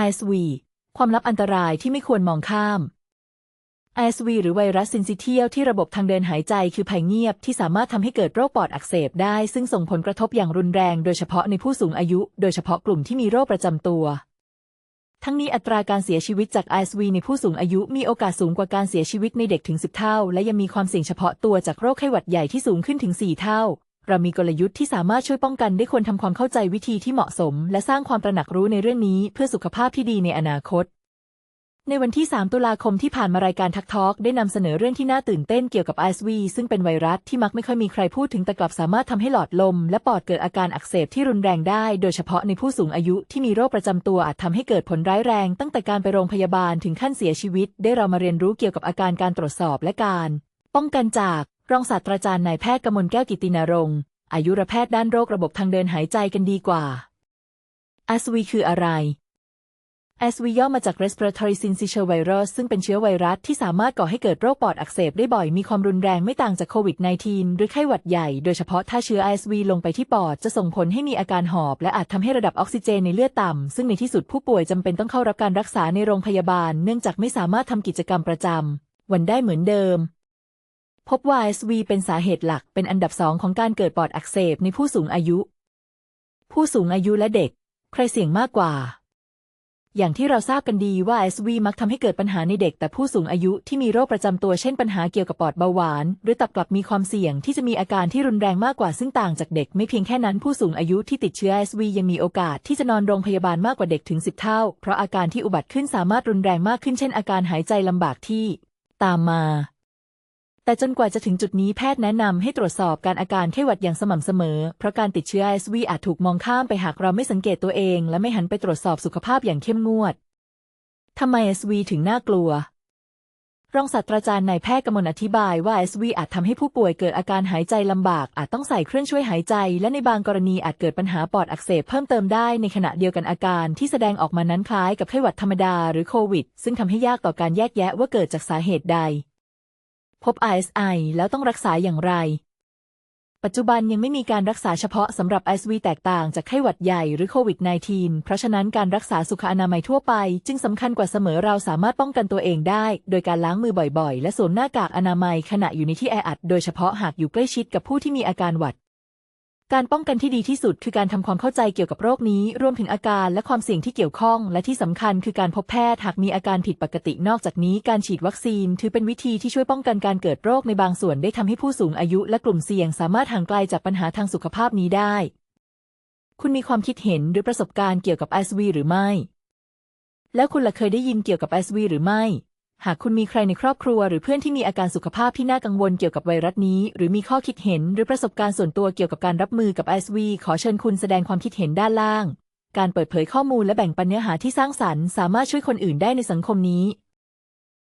ISV ความลับอันตรายที่ไม่ควรมองข้าม ISV หรือไวรัสซินซิเทียลที่ระบบทางเดินหายใจคือภัยเงียบที่สามารถทำให้เกิดโรคปอดอักเสบได้ ซึ่งส่งผลกระทบอย่างรุนแรง โดยเฉพาะในผู้สูงอายุ โดยเฉพาะกลุ่มที่มีโรคประจำตัว ทั้งนี้อัตราการเสียชีวิตจาก ISV ในผู้สูงอายุมีโอกาสสูงกว่าการเสียชีวิตในเด็กถึง 10 เท่า และยังมีความเสี่ยงเฉพาะตัวจากโรคไข้หวัดใหญ่ที่สูงขึ้นถึง 4 เท่า เรามีกลยุทธ์ที่สามารถช่วยป้องกันได้ควรทำความเข้าใจวิธีที่เหมาะสม และสร้างความตระหนักรู้ในเรื่องนี้เพื่อสุขภาพที่ดีในอนาคต ในวันที่ 3 ตุลาคมที่ผ่านมารายการทักทอ k ได้นำเสนอเรื่องที่น่าตื่นเต้นเกี่ยวกับ ISV ซึ่งเป็นไวรัสที่มักไม่ค่อยมีใครพูดถึงแต่กลับสามารถทำให้หลอดลม และปอดเกิดอาการอักเสบที่รุนแรงได้ โดยเฉพาะในผู้สูงอายุที่มีโรคประจำตัวอาจทำให้เกิดผลร้ายแรง ตั้งแต่การไปโรงพยาบาลถึงขั้นเสียชีวิต ได้เรามาเรียนรู้เกี่ยวกับอาการการตรวจสอบและการ ป้องกันจากรองศาสตราจารย์นายแพทย์กมลแก้วกิตินรงค์อายุรแพทย์ด้านโรคระบบทางเดินหายใจกันดีกว่า ISV คืออะไร ISV ย่อมาจาก respiratory syncytial virus ซึ่งเป็นเชื้อไวรัสที่สามารถก่อให้เกิดโรคปอดอักเสบได้บ่อยมีความรุนแรงไม่ต่างจากโควิด -19 หรือไข้หวัดใหญ่ โดยเฉพาะถ้าเชื้อ ISV ลงไปที่ปอดจะส่งผลให้มีอาการหอบ และอาจทำให้ระดับออกซิเจนในเลือดต่ำซึ่งในที่สุดผู้ป่วยจำเป็นต้องเข้ารับการรักษาในโรงพยาบาล เนื่องจากไม่สามารถทำกิจกรรมประจำวันได้เหมือนเดิม พบว่า SV เป็นสาเหตุหลักเป็นอันดับสองของการเกิดปอดอักเสบในผู้สูงอายุ ผู้สูงอายุและเด็ก ใครเสี่ยงมากกว่า อย่างที่เราทราบกันดีว่า SV มักทำให้เกิดปัญหาในเด็กแต่ผู้สูงอายุที่มีโรคประจำตัวเช่นปัญหาเกี่ยวกับปอดเบาหวาน หรือตับกลับมีความเสี่ยงที่จะมีอาการที่รุนแรงมากกว่าซึ่งต่างจากเด็ก ไม่เพียงแค่นั้นผู้สูงอายุที่ติดเชื้อ SV ยังมีโอกาสที่จะนอนโรงพยาบาลมากกว่าเด็กถึง 10 เท่า เพราะอาการที่อุบัติขึ้นสามารถรุนแรงมากขึ้นเช่นอาการหายใจลำบากที่ ตามมา แต่จนกว่าจะถึงจุดนี้แพทย์แนะนำให้ตรวจสอบการอาการไข้หวัดอย่างสม่ำเสมอ เพราะการติดเชื้อ ISV อาจถูกมองข้ามไปหากเราไม่สังเกตตัวเอง และไม่หันไปตรวจสอบสุขภาพอย่างเข้มงวดทำไม ISV ถึงน่ากลัว รองศาสตราจารย์นายแพทย์กมลอธิบายว่า ISV อาจทำให้ผู้ป่วยเกิดอาการหายใจลำบาก อาจต้องใส่เครื่องช่วยหายใจ และในบางกรณีอาจเกิดปัญหาปอดอักเสบเพิ่มเติมได้ในขณะเดียวกันอาการที่แสดงออกมานั้นคล้ายกับไข้หวัดธรรมดาหรือโควิด ซึ่งทำให้ยากต่อการแยกแยะว่าเกิดจากสาเหตุใด พบ ISI แล้วต้องรักษาอย่างไร ปัจจุบันยังไม่มีการรักษาเฉพาะสำหรับ ISV แตกต่างจากไข้หวัดใหญ่หรือโควิด -19 เพราะฉะนั้นการรักษาสุขอนามัยทั่วไปจึงสำคัญกว่าเสมอเราสามารถป้องกันตัวเองได้ โดยการล้างมือบ่อยๆ และสวมหน้ากากอนามัยขณะอยู่ในที่แออัด โดยเฉพาะหากอยู่ใกล้ชิดกับผู้ที่มีอาการหวัด การป้องกันที่ดีที่สุดคือการทำความเข้าใจเกี่ยวกับโรคนี้ รวมถึงอาการและความเสี่ยงที่เกี่ยวข้อง และที่สำคัญคือการพบแพทย์หากมีอาการผิดปกติ นอกจากนี้การฉีดวัคซีน ถือเป็นวิธีที่ช่วยป้องกันการเกิดโรคในบางส่วนได้ทำให้ผู้สูงอายุ และกลุ่มเสี่ยงสามารถห่างไกลจากปัญหาทางสุขภาพนี้ได้ คุณมีความคิดเห็นหรือประสบการณ์เกี่ยวกับ ISV หรือไม่ แล้วคุณล่ะเคยได้ยินเกี่ยวกับ ISV หรือไม่ หากคุณมีใครในครอบครัวหรือเพื่อนที่มีอาการสุขภาพที่น่ากังวลเกี่ยวกับไวรัสนี้ หรือมีข้อคิดเห็นหรือประสบการณ์ส่วนตัวเกี่ยวกับการรับมือกับ ISV ขอเชิญคุณแสดงความคิดเห็นด้านล่าง การเปิดเผยข้อมูลและแบ่งปันเนื้อหาที่สร้างสรรค์ สามารถช่วยคนอื่นได้ในสังคมนี้